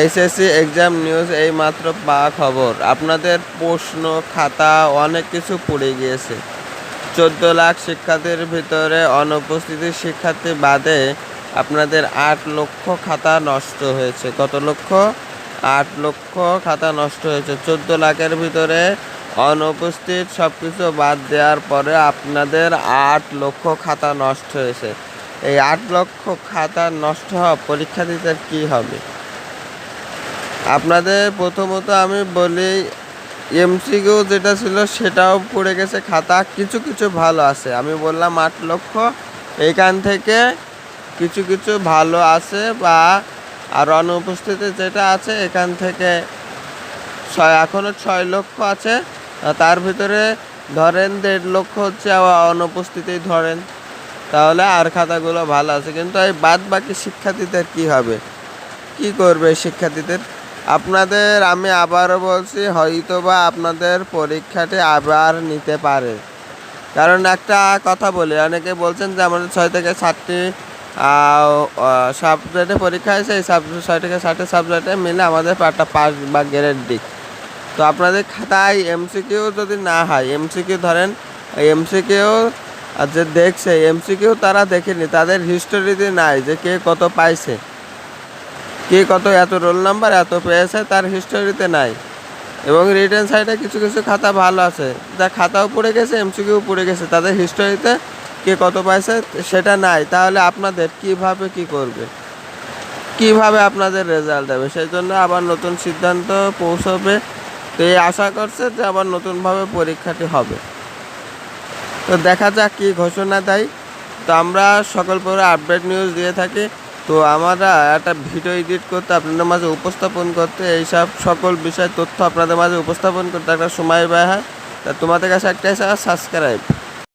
HSC exam news এই মাত্র পাওয়া খবর। আপনাদের প্রশ্ন, খাতা, অনেক কিছু পড়ে গিয়েছে। চোদ্দ লাখ শিক্ষার্থীর ভিতরে অনুপস্থিতি শিক্ষার্থী বাদে আপনাদের আট লক্ষ খাতা নষ্ট হয়েছে। কত লক্ষ? আট লক্ষ খাতা নষ্ট হয়েছে। চোদ্দ লাখের ভিতরে অনুপস্থিত সব কিছু বাদ দেওয়ার পরে আপনাদের আট লক্ষ খাতা নষ্ট হয়েছে। এই আট লক্ষ খাতা নষ্ট হওয়া পরীক্ষার্থীদের কী হবে? আপনাদের প্রথমত আমি বলি এমসিকিউ যেটা ছিল সেটাও পড়ে গেছে, খাতা কিছু কিছু ভালো আছে। আমি বললাম আট লক্ষ, এখান থেকে কিছু কিছু ভালো আছে বা আর অনুপস্থিতি যেটা আছে, এখান থেকে ছয় এখনও ছয় লক্ষ আছে। তার ভিতরে ধরেন দেড় লক্ষ হচ্ছে অনুপস্থিতি ধরেন। তাহলে আর খাতাগুলো ভালো আছে। কিন্তু এই বাদ বাকি শিক্ষার্থীদের কি হবে? কি করবে শিক্ষার্থীদের? আপনাদের, আমি আবারও বলছি হয়তো বা আপনাদের পরীক্ষাটি আবার নিতে পারে। কারণ একটা কথা বলি, অনেকে বলছেন যে আমাদের ছয় থেকে সাতটি সাবজেক্টে পরীক্ষা হয়েছে, এই সাবজেক্ট ছয় থেকে সাতটি সাবজেক্টে মিলে আমাদের একটা পাস বা গ্রেড দিক। তো আপনাদের খাতায় এমসিকিউ যদি না হয় এমসিকিউ ধরেন এমসিকিউ যে দেখছে এমসিকিউ তারা দেখেনি, তাদের হিস্টোরিতে নাই যে কে কত পাইছে। কে কত, এত রোল নাম্বার এত পেয়েছে, তার হিস্টোরিতে নাই। এবং রিটার্ন সাইডে কিছু কিছু খাতা ভালো আছে। যা খাতাও পড়ে গেছে এমসিকিউ পড়ে গেছে। তাদের হিস্টোরিতে কে কত পাইছে, সেটা নাই। তাহলে আপনাদের কীভাবে কি করবে? কীভাবে আপনাদের রেজাল্ট দেবে? সেই জন্য আবার নতুন সিদ্ধান্ত পৌঁছবে। তো এই আশা করছে যে আবার নতুনভাবে পরীক্ষাটি হবে। তো দেখা যাক কি ঘোষণা দেয়। তো আমরা সকল পরে আপডেট নিউজ দিয়ে থাকি। তো আমরা একটা ভিডিও এডিট করতে আপনাদের মাঝে উপস্থাপন করতে এইসব সকল বিষয় তথ্য আপনাদের মাঝে উপস্থাপন করতে একটা সময় ব্যয় হয়। তা তোমাদের কাছে একটা সাবস্ক্রাইব